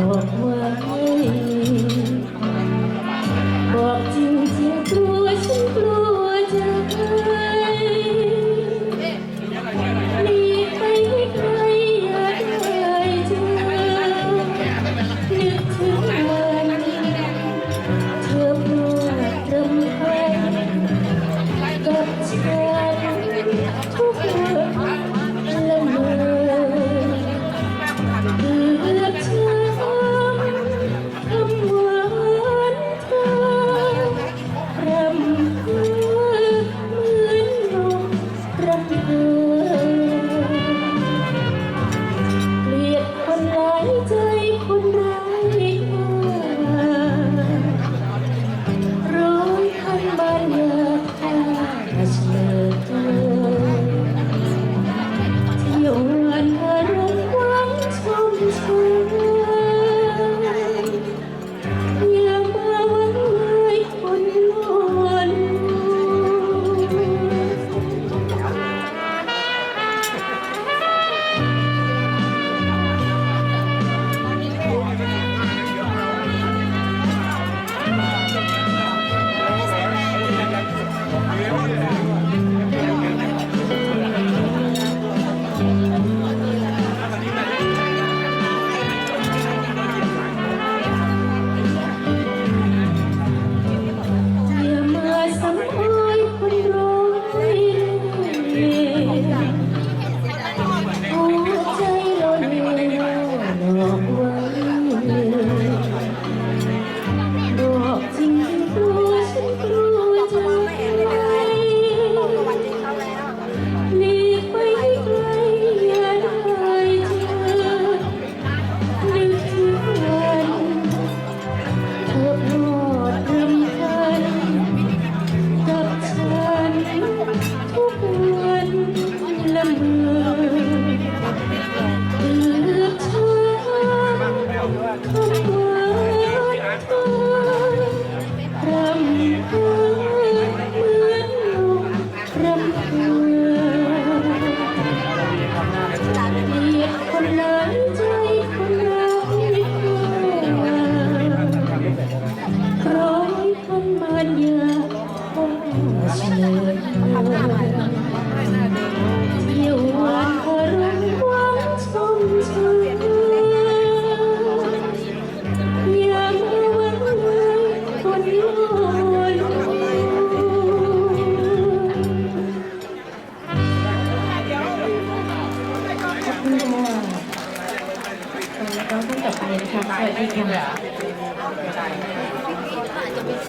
Lord. เกลียดคนร้ายใจคนร้ายค่าร้ทันบาทยาฆ่าเฉลิ ต่อไปนะคะสวัสดีค่ะ